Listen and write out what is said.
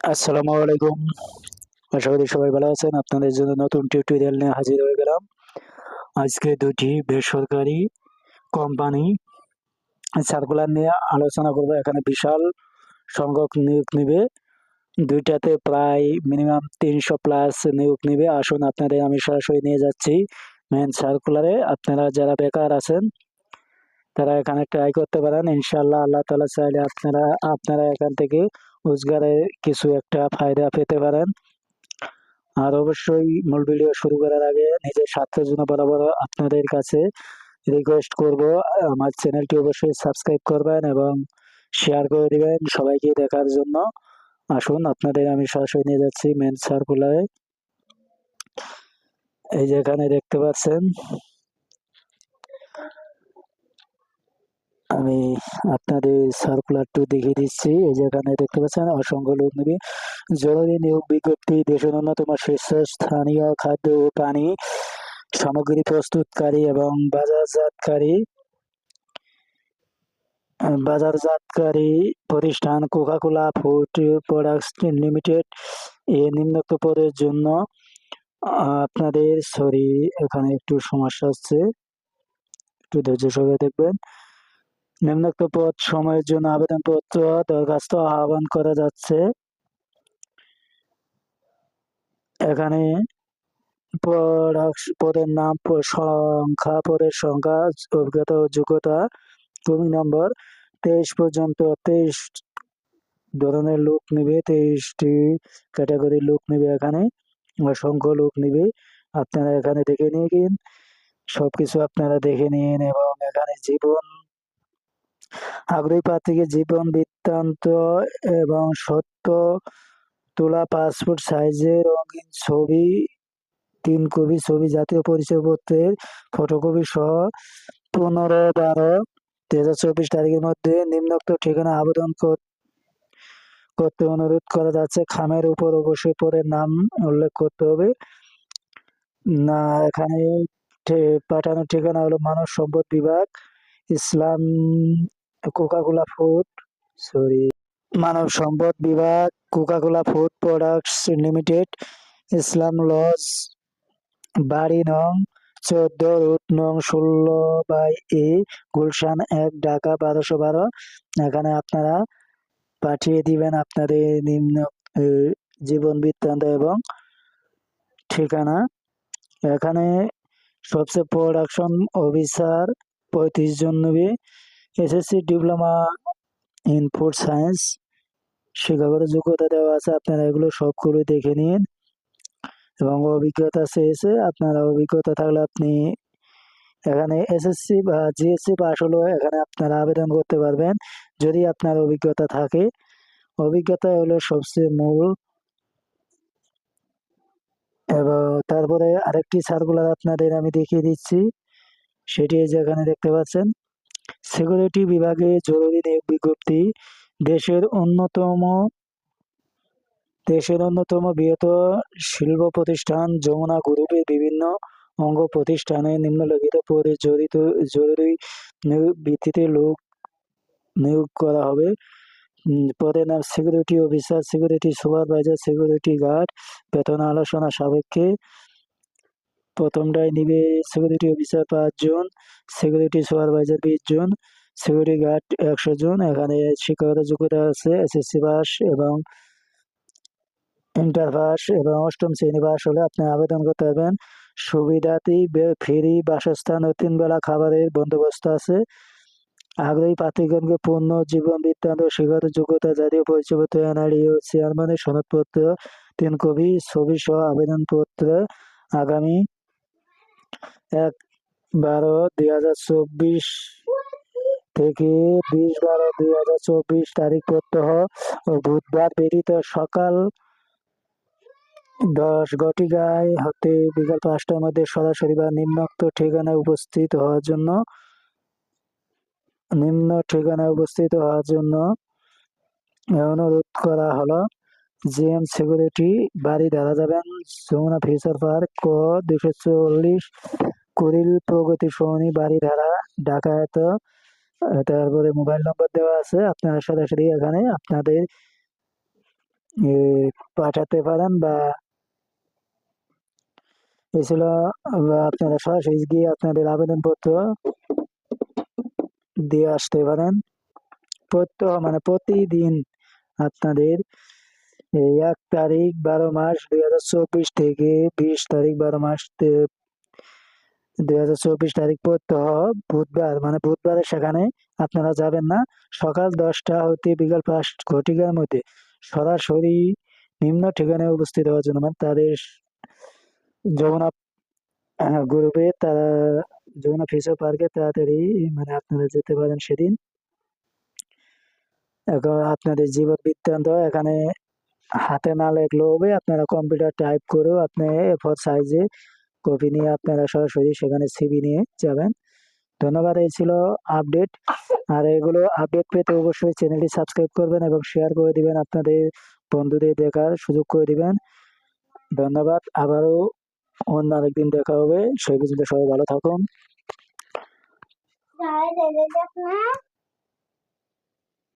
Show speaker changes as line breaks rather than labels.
আসসালামু আলাইকুম। আশা করি সবাই ভালো আছেন। আপনাদের জন্য নতুন টিউটোরিয়াল নিয়ে হাজির হয়ে গেলাম। আজকে দুটি বেসরকারি কোম্পানি সার্কুলার নিয়ে আলোচনা করব। এখানে বিশাল সংখ্যক নিয়োগ নেবে। দুইটাতে প্রায় মিনিমাম তিনশো প্লাস নিয়োগ নেবে। আসুন আপনাদের আমি সরাসরি নিয়ে যাচ্ছি মেন সার্কুলারে আপনারা যারা বেকার আছেন, তারা এখানে ট্রাই করতে পারেন। ইনশাল্লাহ আল্লাহ তালা চাইলে আপনারা আপনারা এখান থেকে রোজগারে কিছু একটা ফায়দা পেতে পারেন। আর অবশ্যই মূল ভিডিও শুরু করার আগে নিজের স্বার্থের জন্য বরাবর আপনাদের কাছে রিকোয়েস্ট করব। আমার চ্যানেলটি অবশ্যই সাবস্ক্রাইব করবেন এবং শেয়ার করে দিবেন সবাইকে দেখার জন্য। আসুন, আপনাদের আমি সরাসরি নিয়ে যাচ্ছি মেন সার্কুলারে এই যে এখানে দেখতে পাচ্ছেন। আমি আপনাদের সার্কুলারটি দেখিয়ে দিচ্ছি। এই যে এখানে দেখতে পাচ্ছেন, অসংখ্য লোক নিবি। জরুরি নিয়োগ বিজ্ঞপ্তি, দেশের অন্যতম শীর্ষস্থানীয় খাদ্য ও পানি সামগ্রী প্রস্তুতকারী এবং বাজারজাতকারী বাজারজাতকারী প্রতিষ্ঠান Coca Cola food products limited এ নিম্নোক্ত পদের জন্য আপনাদের সরি, এখানে একটু সমস্যা হচ্ছে। একটু ধৈর্য সহকারে দেখবেন। নিম্নোক্ত পদ সময়ের জন্য আবেদনপত্র দরখাস্ত আহ্বান করা যাচ্ছে। এখানে পদের নাম, সংখ্যা, পদের সংখ্যা, অভিজ্ঞতা ও যোগ্যতা তুমি নম্বর, তেইশ পর্যন্ত, তেইশ ধরনের লোক নিবে, তেইশটি ক্যাটাগরির লোক নিবে এখানে, অসংখ্য লোক নিবে। আপনারা এখানে দেখে নিয়ে নিন, সবকিছু আপনারা দেখে নিন এবং এখানে জীবন আগ্রহী প্রার্থীকে জীবন বৃত্তান্ত এবং সত্য তোলা পাসপোর্ট সাইজের রঙিন ছবি, তিন কপি ছবি, জাতীয় পরিচয়পত্রের ফটোকপি সহ পনেরো বারো দু হাজার চব্বিশ তারিখের মধ্যে নিম্নোক্ত ঠিকানা আবেদন করতে অনুরোধ করা যাচ্ছে। খামের উপর অবশ্যই পরে নাম উল্লেখ করতে হবে। না, এখানে পাঠানোর ঠিকানা হলো মানব সম্পদ বিভাগ, Islam Coca Cola food sorry মানব সম্পদ বিভাগ Coca Cola food products limited Islam lodge বাড়ি নং চোদ্দ, রুট নং ষোলো বাই এ, গুলশান এক, ঢাকা বারোশো বারো। এখানে আপনারা পাঠিয়ে দিবেন আপনাদের নিম্ন জীবন বৃত্তান্ত এবং ঠিকানা। এখানে সবচেয়ে প্রোডাকশন অফিসার পঁয়ত্রিশ জন নেবে। SSC diploma in food science শিক্ষাগত যোগ্যতা দেওয়া আছে, আপনারা এগুলো সবগুলো দেখে নিন। এবং অভিজ্ঞতা চেয়েছে, আপনারা অভিজ্ঞতা থাকলে আপনি এখানে এসএসসি বা জিএসসি পাস হলেও এখানে আপনারা আবেদন করতে পারবেন, যদি আপনার অভিজ্ঞতা থাকে। অভিজ্ঞতা হলো সবচেয়ে মূল। এবং তারপরে আরেকটি সার্কুলার আপনাদের আমি দেখিয়ে দিচ্ছি, সেটি যেখানে দেখতে পাচ্ছেন। সিকিউরিটি বিভাগে জরুরি বিজ্ঞপ্তি দেশের অন্যতম দেশের অন্যতম বৃহত্তর শিল্প প্রতিষ্ঠান যমুনা গ্রুপের বিভিন্ন অঙ্গ প্রতিষ্ঠানে নিম্নলিখিত পদে জড়িত, জরুরি ভিত্তিতে লোক নিয়োগ করা হবে। পদের নাম security officer, security supervisor, security guard, বেতন আলোচনা সাপেক্ষে প্রথমটাই নিবে সিকিউরিটি অফিসার পাঁচজন সিকিউরিটি সুপারভাইজার বিশ জন সিকিউরিটি গার্ড একশো জন এখানে শিক্ষাগত যোগ্যতা আছে এসএসসি পাস এবং ইন্টার পাস এবং অষ্টম শ্রেণি পাস হলে আপনি আবেদন করতে পারবেন। সুবিধাটি ফ্রি বাসস্থান ও তিন বেলা খাবারের বন্দোবস্ত আছে। আগ্রহী প্রার্থীগণকে পূর্ণ জীবন বৃত্তান্ত, শিক্ষাগত যোগ্যতা, জাতীয় পরিচয়পত্র এনআইডি ও চেয়ারম্যানের সনদপত্র, তিন কপি, ছবি সহ আবেদনপত্র আগামী এক বারো দুই হাজার চব্বিশ থেকে বিশ বারো দুই হাজার চব্বিশ তারিখ প্রত্যহ বুধবার বেরিত সকাল দশ ঘটিকায় হতে বিকাল পাঁচটার মধ্যে সরাসরি বা নিম্নোক্ত ঠিকানায় উপস্থিত হওয়ার জন্য, নিম্ন ঠিকানায় উপস্থিত হওয়ার জন্য অনুরোধ করা হলো, জিএম সিকিউরিটি বাড়ি ধরা যাবেন, যমুনা ফিউচার পার্ক, ক দুশো চল্লিশ কুড়িল প্রগতি সৌনি বাড়ি ধারা ঢাকায়ত তারপরে মোবাইল নম্বর দেওয়া আছে। আপনারা সরাসরি এখানে আপনাদের পাঠাতে পারেন বা এ ছিল, বা আপনারা সরাসরি গিয়ে আপনাদের আবেদনপত্র দিয়ে আসতে পারেন। প্রত্যহ মানে প্রতিদিন আপনাদের এক তারিখ বারো মাস দুই হাজার চব্বিশ থেকে বিশ তারিখ বারো মাস দুই চব্বিশ তারিখ প্রত্যহ বুধবার মানে বুধবারের সেখানে আপনারা যাবেন না। সকাল দশটা হতে বিকাল পাঁচ ঘটিকার মধ্যে সরাসরি নিম্ন ঠিকানায় উপস্থিত হওয়ার জন্য মানে তাদের যমুনা গ্রুপে তারা যমুনা ফিচার পার্কে তাড়াতাড়ি মানে আপনারা যেতে পারেন সেদিন। এখন আপনাদের জীবন বৃত্তান্ত, এখানে হাতে না লেখলেও হবে। আপনারা কম্পিউটার টাইপ করেও আপনি এফোর সাইজে কপি নিয়ে আপনারা সরাসরি সেখানে সিবি নিয়ে যাবেন। ধন্যবাদ, এই ছিল আপডেট। আর এগুলো আপডেট পেতে অবশ্যই চ্যানেলটি সাবস্ক্রাইব করবেন এবং শেয়ার করে দিবেন আপনাদের বন্ধুদের দেখার সুযোগ করে দিবেন। ধন্যবাদ, আবারও অন্য আরেকদিন দেখা হবে। সেই পর্যন্ত সবাই ভালো থাকুন।